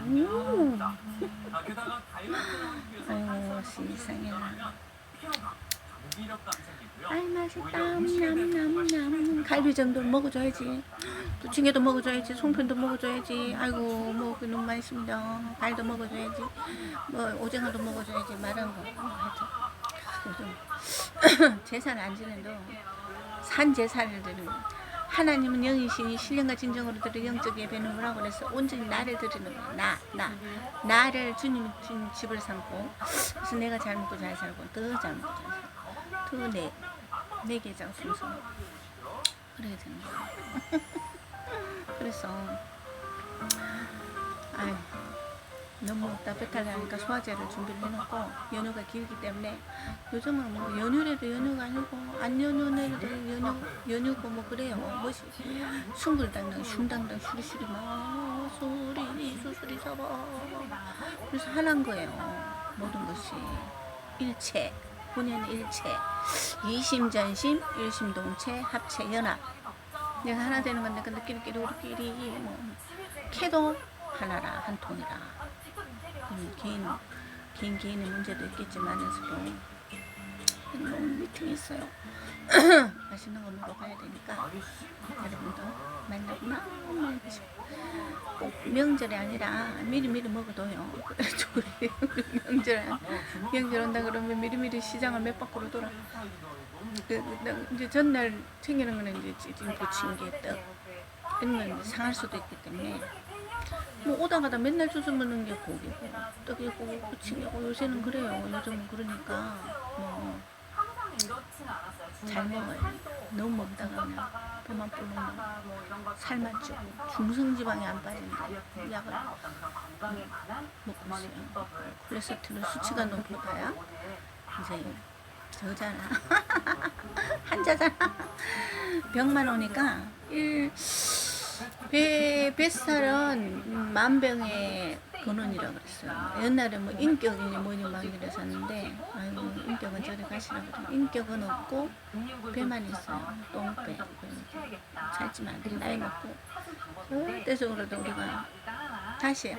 어, 음. 음 어, 세상에. 음, 음. 갈비전도 먹어줘야지. 부침개도 먹어줘야지. 송편도 먹어줘야지. 아이고 먹기 너무 맛있습니다. 발도 먹어줘야지. 뭐 오징어도 먹어줘야지. 말한 거. 뭐 하여튼. 요즘 재산안 지내도 산 재산을 드는 하나님은 영이시니 신령과 진정으로 들어 영적 예배는 뭐라고 그래서 온전히 나를 드리는 거야. 나, 나. 나를 주님 주님 집을 삼고 그래서 내가 잘 먹고 잘 살고 더잘 먹고 잘 살고 더 내 내게 장 순서 그래야 되는 거야. 그래서 아이 너무 따뜻하게 하니까 소화제를 준비를 해놓고 연휴가 길기 때문에 요즘은 뭐 연휴래도 연휴가 아니고 안 연휴래도 연휴 연휴고 뭐 그래요. 뭐시 숭글당당 슝당당 슈리슈리 막 소리 수수리 서버. 그래서 하나인 거예요. 모든 것이. 일체. 본연 일체. 이심전심 일심동체 합체 연합. 내가 하나 되는 건데 근데 끼리끼리 우리끼리. 뭐. 캐도 하나라 한 통이라 음, 개인 개인 개인의 문제도 있겠지만서도 너무 미팅했어요. 맛있는 거 먹으러 가야 되니까 여러분도 만나고 너무 드시고 꼭 명절이 아니라 미리미리 먹어둬요. 명절 명절 온다 그러면 미리미리 시장을 몇 바퀴로 돌아. 그, 그, 이제 전날 챙기는 거는 이제 찌짐 부침개 떡 이런 건 상할 수도 있기 때문에 뭐 오다 가다 맨날 주워 먹는 게 고기고 떡이고 부침개고 요새는 그래요. 요즘은 그러니까 뭐 잘 먹어요. 너무 먹다가 그냥 배만 불르면 살만 찌고 중성지방이 안 빠진다. 약을 먹고 있어요. 콜레스테롤 수치가 높아야 이제 저잖아. 한자잖아. 병만 오니까 일 배, 뱃살은 만병의 근원이라고 그랬어요. 옛날에 뭐 인격이니 뭐니 막 이랬었는데, 아이고, 인격은 저리 가시라고 그래. 인격은 없고, 배만 있어요. 똥배. 살지만 안 돼. 나이 먹고. 절대적으로도 우리가 다시,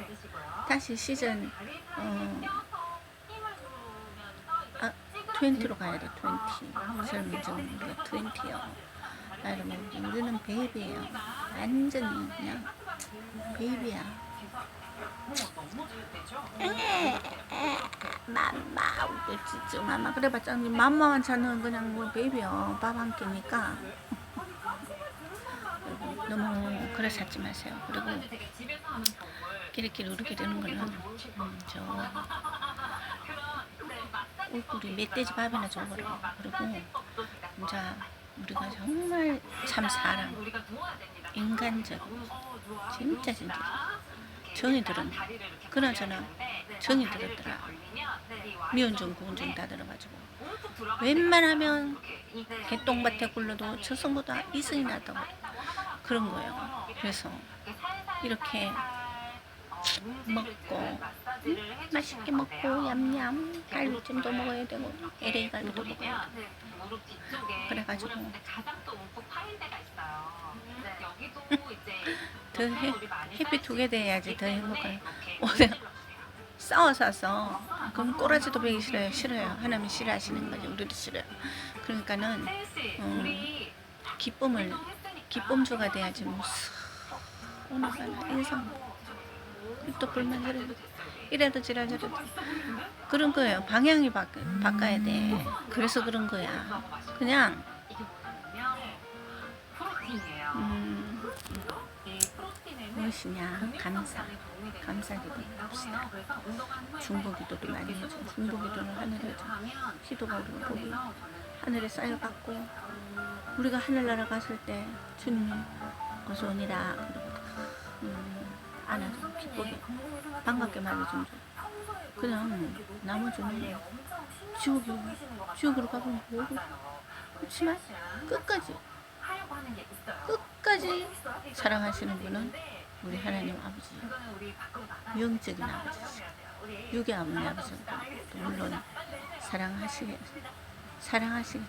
다시 시즌, 어, 아, 20로 가야 돼, 20. 젊은 좀 우리가 20요. 여러분, 우리는 베이비예요. 완전히 그냥 베이비야. 맘마 우리 진짜 맘마 그래봤자 맘마만 찾는 그냥 뭐 베이비요. 밥한 끼니까 너무 그래 찾지 마세요. 그리고 끼리끼리 우리끼리 되는 거는 음, 저 얼굴이 멧돼지 밥이나 줘버려. 그리고 진짜 우리가 정말 참 사람 인간적 진짜 진짜 정이 들은 그나저나 정이 들었더라. 미운정 구운정 다 들어가지고. 웬만하면 개똥밭에 굴러도 저승보다 이승이 낫다고 그런 거예요. 그래서 이렇게 먹고 음, 맛있게 먹고 얌얌 갈비찜도 먹어야 되고 LA 갈비도 먹어야 되고 그래가지고 더 해, 해피 투게더 해야지 더 행복한 오늘 싸워서 왔어 그럼 꼬라지도 배기 싫어요? 싫어요? 하나님 싫어하시는 거지 우리도 싫어요. 그러니까는 음, 기쁨을 기쁨주가 돼야지 뭐. 쓱 오늘 가나 인상 또 불만 저래도 이래도 저래 저래도 그런 거예요. 방향이 바, 바꿔야 돼. 그래서 그런 거야. 그냥 음, 무엇이냐? 감사. 감사기도 합시다. 중보기도도 많이 해줘. 중보기도는 하늘에 줘. 기도가 우리가 복이 하늘에 쌓여갖고 우리가 하늘나라 갔을 때 주님이 어서 오니라 그러고. 음, 안아줘 기쁘게 반갑게 말해주면 줘 그냥 나머지는 지옥이 지옥으로 가보면 뭐고? 그렇지만 끝까지 끝까지 사랑하시는 분은 우리 하나님 아버지 영적인 아버지시 육의 아버지 아버지고 물론 사랑하시겠 사랑하시겠